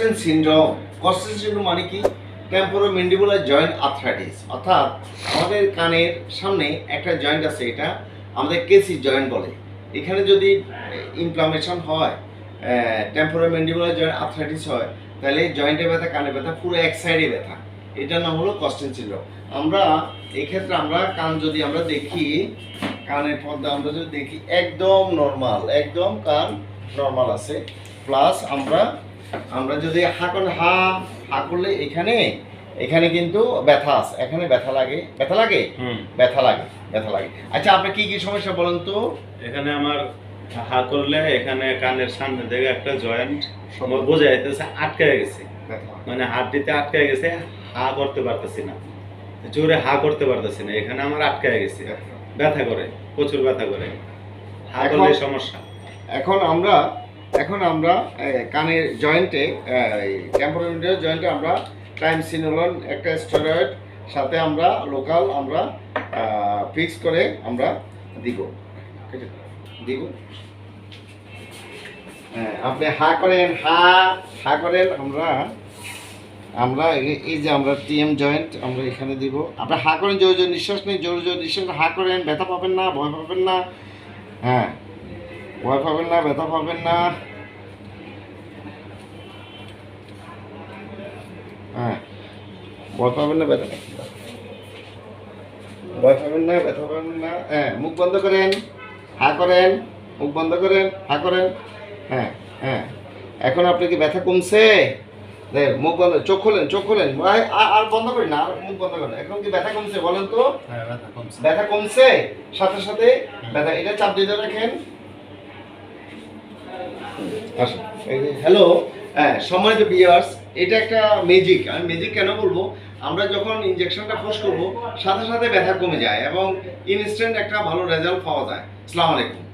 কস্টেন syndrome কস্টেন syndrome মানে কি? টেম্পোরো mandibular joint arthritis অর্থাৎ আমাদের কানের সামনে একটা জয়েন্ট আছে এটা, আমাদের কেসি জয়েন্ট বলে। এখানে যদি ইনফ্লামেশন হয় টেম্পোরো মেন্ডিবুলার জয়েন্ট আর্থ্রাইটিস হয়, তাহলে জয়েন্টে ব্যথা, কানে ব্যথা, পুরো এক সাইডে ব্যথা। এটার নাম হলো কস্টেন সিনড্রোম আমরা এক্ষেত্রে আমরা কান যদি আমরা দেখি, কানের পর্দা আমরা যদি দেখি, একদম নর্মাল একদম কান নর্মাল আছে। প্লাস আমরা আমরা যদি হা করে হা হা করলে এখানে এখানে কিন্তু ব্যথা আছে। এখানে ব্যথা লাগে। ব্যথা লাগে? ব্যথা লাগে ব্যথা লাগে। আচ্ছা আপনার কি কি সমস্যা বলেন তো? এখানে আমার হা করলে এখানে কানের সামনে থেকে একটা জয়েন্ট সময় বোঝা যাইতেছে আটকে গেছে। মানে হাড্ডিতে আটকে গেছে হা করতে পারতেছি না। জোরে হা করতে পারতেছি না এখানে আমার আটকে গেছে। ব্যথা। করে প্রচুর ব্যথা করে। হা করলে সমস্যা। এখন আমরা এখন আমরা কানের জয়েন্টে টেম্পোরারি জয়েন্টে আমরা টাইম সিনোলন একটা স্টেরয়েড সাথে আমরা লোকাল আমরা ফিক্স করে আমরা দিব। দিব। আপনি হা করেন, হা হা করেন, আমরা আমরা এই যে আমরা টিএম জয়েন্ট আমরা এখানে দিব। আপনি হা করেন, জোর জোর নিঃশ্বাস নেই জোর জোর নিঃশ্বাস হা করেন, ব্যথা পাবেন না, ভয় পাবেন না। হ্যাঁ ভয় পাবেন না, ব্যথা পাবেন না। হ্যাঁ। ভয় পাবেন না ব্যথা। ভয় পাবেন না ব্যথা পাবেন না। হ্যাঁ মুখ বন্ধ করেন হা করেন মুখ বন্ধ করেন হা করেন। হ্যাঁ হ্যাঁ। এখন আপনি কি ব্যথা কমছে? মুখ বন্ধ চোখ খোলেন চোখ খোলেন। আর- আর বন্ধ করেন না আর মুখ বন্ধ করেন। এখন কি ব্যথা কমছে বলেন তো? ব্যথা কমছে। সাথে সাথে ব্যথা এটা চাপ দিতে রাখেন। হ্যালো হ্যাঁ সম্মানিত বিয়ার্স এটা একটা ম্যাজিক আমি ম্যাজিক কেন বলব? আমরা যখন ইনজেকশনটা ফোর্স করব, সাথে সাথে ব্যথা কমে যায় এবং ইনস্ট্যান্ট একটা ভালো রেজাল্ট পাওয়া যায়। আসসালামু আলাইকুম।